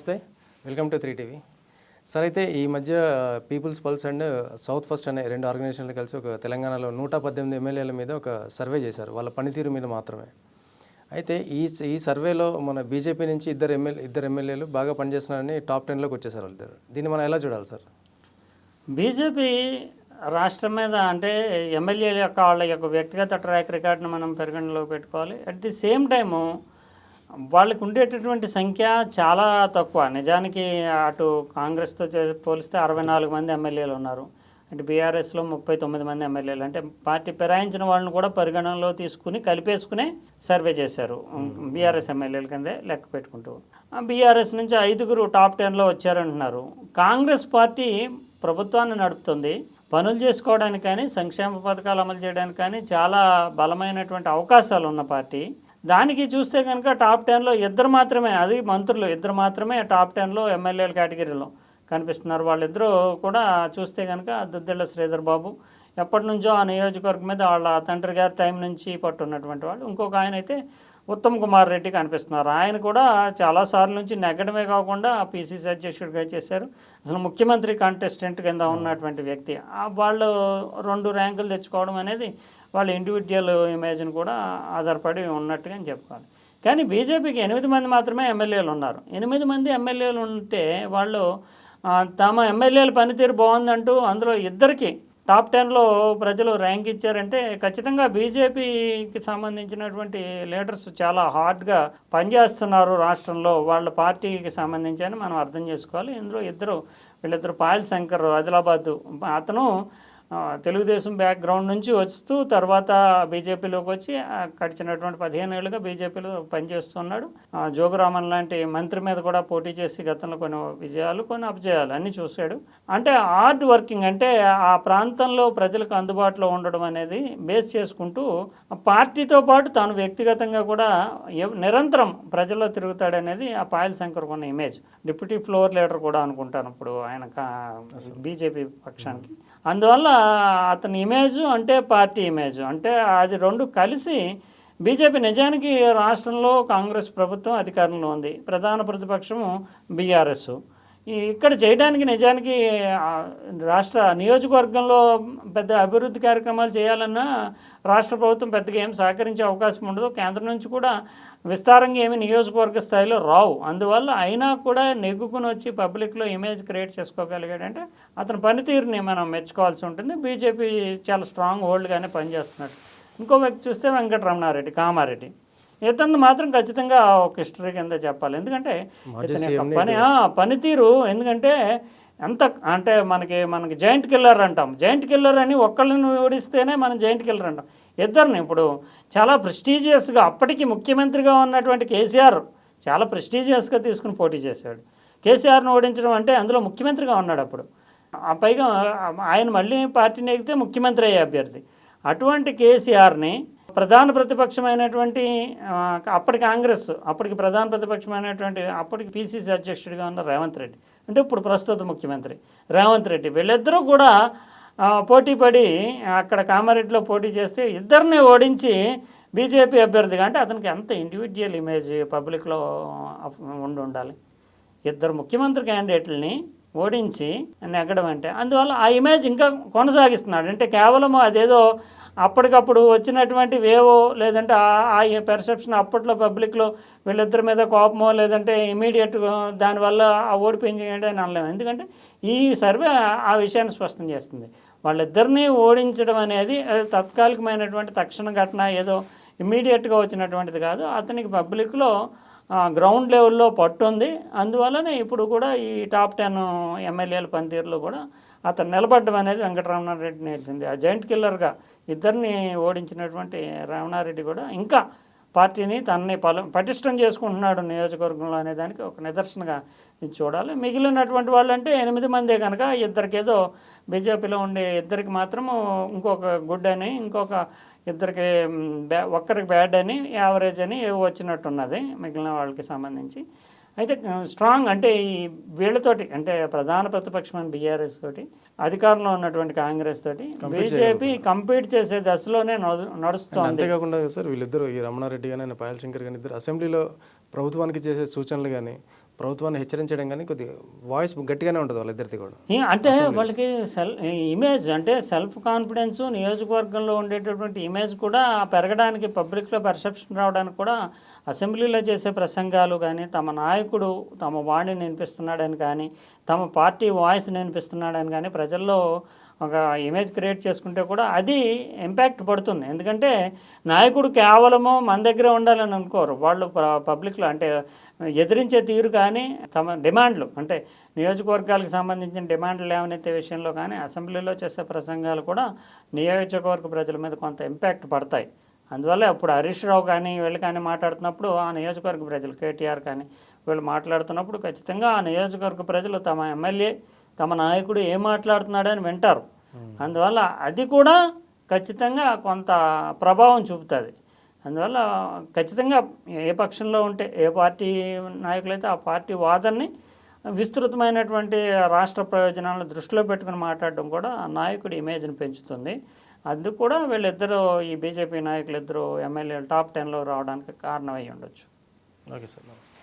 నమస్తే. Welcome to three TV. Sir అయితే ఈ మధ్య peoples pulse and south first అనే రెండు ఆర్గనైజేషన్లు కలిసి ఒక తెలంగాణలో నూట పద్దెనిమిది ఎమ్మెల్యేల మీద ఒక సర్వే చేశారు వాళ్ళ పనితీరు మీద మాత్రమే. అయితే ఈ ఈ సర్వేలో మన బీజేపీ నుంచి ఇద్దరు ఎమ్మెల్యే ఇద్దరు ఎమ్మెల్యేలు బాగా పనిచేస్తున్నారని టాప్ టెన్లోకి వచ్చేసారు వాళ్ళిద్దరు దీన్ని మనం ఎలా చూడాలి సార్? బీజేపీ రాష్ట్రం మీద అంటే ఎమ్మెల్యేల యొక్క వాళ్ళ యొక్క వ్యక్తిగత ట్రాక్ రికార్డును మనం పరిగణలో పెట్టుకోవాలి. అట్ ది సేమ్ టైము వాళ్ళకు ఉండేటటువంటి సంఖ్య చాలా తక్కువ. నిజానికి అటు కాంగ్రెస్తో పోలిస్తే అరవై నాలుగు మంది ఎమ్మెల్యేలు ఉన్నారు. అంటే బీఆర్ఎస్లో ముప్పై తొమ్మిది మంది ఎమ్మెల్యేలు. అంటే పార్టీ ఫిరాయించిన వాళ్ళని కూడా పరిగణనలో తీసుకుని కలిపేసుకుని సర్వే చేశారు. బీఆర్ఎస్ ఎమ్మెల్యేల కిందే లెక్క పెట్టుకుంటూ. బీఆర్ఎస్ నుంచి ఐదుగురు టాప్ టెన్లో వచ్చారంటున్నారు. కాంగ్రెస్ పార్టీ ప్రభుత్వాన్ని నడుపుతుంది. పనులు చేసుకోవడానికి కానీ సంక్షేమ పథకాలు అమలు చేయడానికి కానీ చాలా బలమైనటువంటి అవకాశాలు ఉన్న పార్టీ. దానికి చూస్తే కనుక టాప్ టెన్లో ఇద్దరు మాత్రమే అది మంత్రులు ఇద్దరు మాత్రమే టాప్ టెన్లో ఎమ్మెల్యేల కేటగిరీలో కనిపిస్తున్నారు. వాళ్ళిద్దరూ కూడా చూస్తే కనుక దుద్దిళ్ళ శ్రీధర్ బాబు ఎప్పటి నుంచో ఆ నియోజకవర్గం మీద వాళ్ళ తండ్రి గారి టైం నుంచి పట్టున్నటువంటి వాళ్ళు. ఇంకొక ఆయన అయితే ఉత్తమ్ కుమార్ రెడ్డి కనిపిస్తున్నారు. ఆయన కూడా చాలాసార్లు నుంచి నెగ్గడమే కాకుండా పిసిసి అధ్యక్షుడిగా చేశారు. అసలు ముఖ్యమంత్రి కాంటెస్టెంట్ కింద ఉన్నటువంటి వ్యక్తి. ఆ వాళ్ళు రెండు ర్యాంకులు తెచ్చుకోవడం అనేది వాళ్ళ ఇండివిజువల్ ఇమేజ్ని కూడా ఆధారపడి ఉన్నట్టుగా అని చెప్పుకోవాలి. కానీ బీజేపీకి ఎనిమిది మంది మాత్రమే ఎమ్మెల్యేలు ఉన్నారు. ఎనిమిది మంది ఎమ్మెల్యేలు ఉంటే వాళ్ళు తమ ఎమ్మెల్యేల పనితీరు బాగుందంటూ అందులో ఇద్దరికి టాప్ టెన్లో ప్రజలు ర్యాంక్ ఇచ్చారంటే ఖచ్చితంగా బీజేపీకి సంబంధించినటువంటి లీడర్స్ చాలా హార్డ్గా పనిచేస్తున్నారు రాష్ట్రంలో. వాళ్ళ పార్టీకి సంబంధించి అని మనం అర్థం చేసుకోవాలి. ఇందులో ఇద్దరు వీళ్ళిద్దరు పాయల్ శంకర్ ఆదిలాబాద్ అతను తెలుగుదేశం బ్యాక్గ్రౌండ్ నుంచి వస్తూ తర్వాత బీజేపీలోకి వచ్చి గడిచినటువంటి పదిహేను ఏళ్ళుగా బీజేపీలో పనిచేస్తున్నాడు. జోగురామన్ లాంటి మంత్రి మీద కూడా పోటీ చేసి గతంలో కొన్ని విజయాలు కొన్ని అపజయాలు అన్ని చూశాడు. అంటే హార్డ్ వర్కింగ్ అంటే ఆ ప్రాంతంలో ప్రజలకు అందుబాటులో ఉండడం అనేది బేస్ చేసుకుంటూ పార్టీతో పాటు తాను వ్యక్తిగతంగా కూడా నిరంతరం ప్రజల్లో తిరుగుతాడనేది ఆ పాయల్ శంకర్ ఉన్న ఇమేజ్ డిప్యూటీ ఫ్లోర్ లీడర్ కూడా అనుకుంటాను ఇప్పుడు ఆయన బీజేపీ పక్షానికి. అందువల్ల అతని ఇమేజ్ అంటే పార్టీ ఇమేజ్ అంటే అది రెండు కలిసి బీజేపీ నిజానికి రాష్ట్రంలో కాంగ్రెస్ ప్రభుత్వం అధికారంలో ఉంది. ప్రధాన ప్రతిపక్షము బీఆర్ఎస్. ఇక్కడ చేయడానికి నిజానికి రాష్ట్ర నియోజకవర్గంలో పెద్ద అభివృద్ధి కార్యక్రమాలు చేయాలన్నా రాష్ట్ర ప్రభుత్వం పెద్దగా ఏం సహకరించే అవకాశం ఉండదు. కేంద్రం నుంచి కూడా విస్తారంగా ఏమి నియోజకవర్గ స్థాయిలో రావు. అందువల్ల అయినా కూడా నెగ్గుకుని వచ్చి పబ్లిక్లో ఇమేజ్ క్రియేట్ చేసుకోగలిగాడంటే అతని పనితీరుని మనం మెచ్చుకోవాల్సి ఉంటుంది. బీజేపీ చాలా స్ట్రాంగ్ హోల్డ్గానే పనిచేస్తున్నాడు. ఇంకో వ్యక్తి చూస్తే వెంకటరమణారెడ్డి కామారెడ్డి. ఇతను మాత్రం ఖచ్చితంగా ఒక హిస్టరీ కింద చెప్పాలి. ఎందుకంటే ఇతని యొక్క పని పనితీరు ఎందుకంటే ఎంత అంటే మనకి మనకి జాయింట్ కిల్లర్ అంటాం. జాయింట్ కిల్లర్ అని ఒక్కళ్ళని ఓడిస్తేనే మనం జాయింట్ కిల్లర్ అంటాం. ఇద్దరిని ఇప్పుడు చాలా ప్రెస్టీజియస్గా అప్పటికి ముఖ్యమంత్రిగా ఉన్నటువంటి కేసీఆర్ చాలా ప్రెస్టీజియస్గా తీసుకుని పోటీ చేశాడు. కేసీఆర్ను ఓడించడం అంటే అందులో ముఖ్యమంత్రిగా ఉన్నాడు అప్పుడు. ఆ పైగా ఆయన మళ్ళీ పార్టీని ఎగితే ముఖ్యమంత్రి అయ్యే అభ్యర్థి. అటువంటి కేసీఆర్ని ప్రధాన ప్రతిపక్షమైనటువంటి అప్పటికి అప్పటి కాంగ్రెస్ అప్పటికి ప్రధాన ప్రతిపక్షమైనటువంటి అప్పటికి పిసిసి అధ్యక్షుడిగా ఉన్న రేవంత్ రెడ్డి. అంటే ఇప్పుడు ప్రస్తుత ముఖ్యమంత్రి రేవంత్ రెడ్డి. వీళ్ళిద్దరూ కూడా పోటీ పడి అక్కడ కామారెడ్డిలో పోటీ చేస్తే ఇద్దరిని ఓడించి బీజేపీ అభ్యర్థిగా. అంటే అతనికి ఎంత ఇండివిజువల్ ఇమేజ్ పబ్లిక్లో ఉండి ఉండాలి. ఇద్దరు ముఖ్యమంత్రి క్యాండిడేట్లని ఓడించి నెగ్గడం అంటే. అందువల్ల ఆ ఇమేజ్ ఇంకా కొనసాగిస్తున్నాడు. అంటే కేవలం అదేదో అప్పటికప్పుడు వచ్చినటువంటి వేవో లేదంటే ఆ- ఆ పెర్సెప్షన్ అప్పట్లో పబ్లిక్లో వీళ్ళిద్దరి మీద కోపమో లేదంటే ఇమీడియట్ దానివల్ల ఆ ఓడిపోయింది అని అనలేము. ఎందుకంటే ఈ సర్వే ఆ విషయాన్ని స్పష్టం చేస్తుంది. వాళ్ళిద్దరినీ ఓడించడం అనేది తత్కాలికమైనటువంటి తాత్కాలికమైనటువంటి తక్షణ ఘటన ఏదో ఇమీడియట్గా వచ్చినటువంటిది కాదు. అతనికి పబ్లిక్లో గ్రౌండ్ లెవెల్లో పట్టు ఉంది అందువల్లనే ఇప్పుడు కూడా ఈ టాప్ టెన్ ఎమ్మెల్యేల పనితీరులో కూడా అతను నిలబడ్డం అనేది వెంకటరమణారెడ్డి నేర్చింది. ఆ జాయింట్ కిల్లర్గా ఇద్దరిని ఓడించినటువంటి రమణారెడ్డి కూడా ఇంకా పార్టీని తనని పల పటిష్టం చేసుకుంటున్నాడు నియోజకవర్గంలో అనే దానికి ఒక నిదర్శనగా ఇది చూడాలి. మిగిలినటువంటి వాళ్ళు అంటే ఎనిమిది మందే కనుక ఇద్దరికేదో బీజేపీలో ఉండే ఇద్దరికి మాత్రము ఇంకొక గుడ్ అని ఇంకొక ఇద్దరికి బ్యా ఒక్కరికి బ్యాడ్ అని యావరేజ్ అని వచ్చినట్టున్నది మిగిలిన వాళ్ళకి సంబంధించి. అయితే స్ట్రాంగ్ అంటే ఈ వీళ్ళతోటి అంటే ప్రధాన ప్రతిపక్షమైన బీఆర్ఎస్ తోటి అధికారంలో ఉన్నటువంటి కాంగ్రెస్ తోటి బీజేపీ కంపీట్ చేసే దశలోనే నడు- నడుస్తోంది. అంతేకాకుండా సార్ వీళ్ళిద్దరు ఈ రమణారెడ్డి కానీ ఆయన పాయల్ శంకర్ కానీ ఇద్దరు అసెంబ్లీలో ప్రభుత్వానికి చేసే సూచనలు కానీ ప్రభుత్వాన్ని హెచ్చరించడం కానీ కొద్దిగా వాయిస్ గట్టిగానే ఉంటుంది వాళ్ళిద్దరిది కూడా. అంటే వాళ్ళకి సెల్ ఇమేజ్ అంటే సెల్ఫ్ కాన్ఫిడెన్స్ నియోజకవర్గంలో ఉండేటటువంటి ఇమేజ్ కూడా పెరగడానికి పబ్లిక్లో పర్సెప్షన్ రావడానికి కూడా అసెంబ్లీలో చేసే ప్రసంగాలు కానీ తమ నాయకుడు తమ వాణిని వినిపిస్తున్నాడని కానీ తమ పార్టీ వాయిస్ వినిపిస్తున్నాడని కానీ ప్రజల్లో ఒక ఇమేజ్ క్రియేట్ చేసుకుంటే కూడా అది ఇంపాక్ట్ పడుతుంది. ఎందుకంటే నాయకుడు కేవలము మన దగ్గరే ఉండాలని అనుకోరు. వాళ్ళు ప- పబ్లిక్లో అంటే ఎదిరించే తీరు కానీ తమ డిమాండ్లు అంటే నియోజకవర్గాలకు సంబంధించిన డిమాండ్లు ఏమనైతే విషయంలో కానీ అసెంబ్లీలో చేసే ప్రసంగాలు కూడా నియోజకవర్గ ప్రజల మీద కొంత ఇంపాక్ట్ పడతాయి. అందువల్ల ఇప్పుడు హరీష్ రావు కానీ వీళ్ళు కానీ మాట్లాడుతున్నప్పుడు ఆ నియోజకవర్గ ప్రజలు కేటీఆర్ కానీ వీళ్ళు మాట్లాడుతున్నప్పుడు ఖచ్చితంగా ఆ నియోజకవర్గ ప్రజలు తమ ఎమ్మెల్యే తమ నాయకుడు ఏం మాట్లాడుతున్నాడని వింటారు. అందువల్ల అది కూడా ఖచ్చితంగా కొంత ప్రభావం చూపుతుంది. అందువల్ల ఖచ్చితంగా ఏ పక్షంలో ఉంటే ఏ పార్టీ నాయకులైతే ఆ పార్టీ వాదనని విస్తృతమైనటువంటి రాష్ట్ర ప్రయోజనాలను దృష్టిలో పెట్టుకుని మాట్లాడడం కూడా ఆ నాయకుడి ఇమేజ్ని పెంచుతుంది. అందుకు కూడా వీళ్ళిద్దరూ ఈ బీజేపీ నాయకులు ఇద్దరు ఎమ్మెల్యేలు టాప్ టెన్లో రావడానికి కారణమై ఉండొచ్చు. ఓకే సార్ నమస్తే.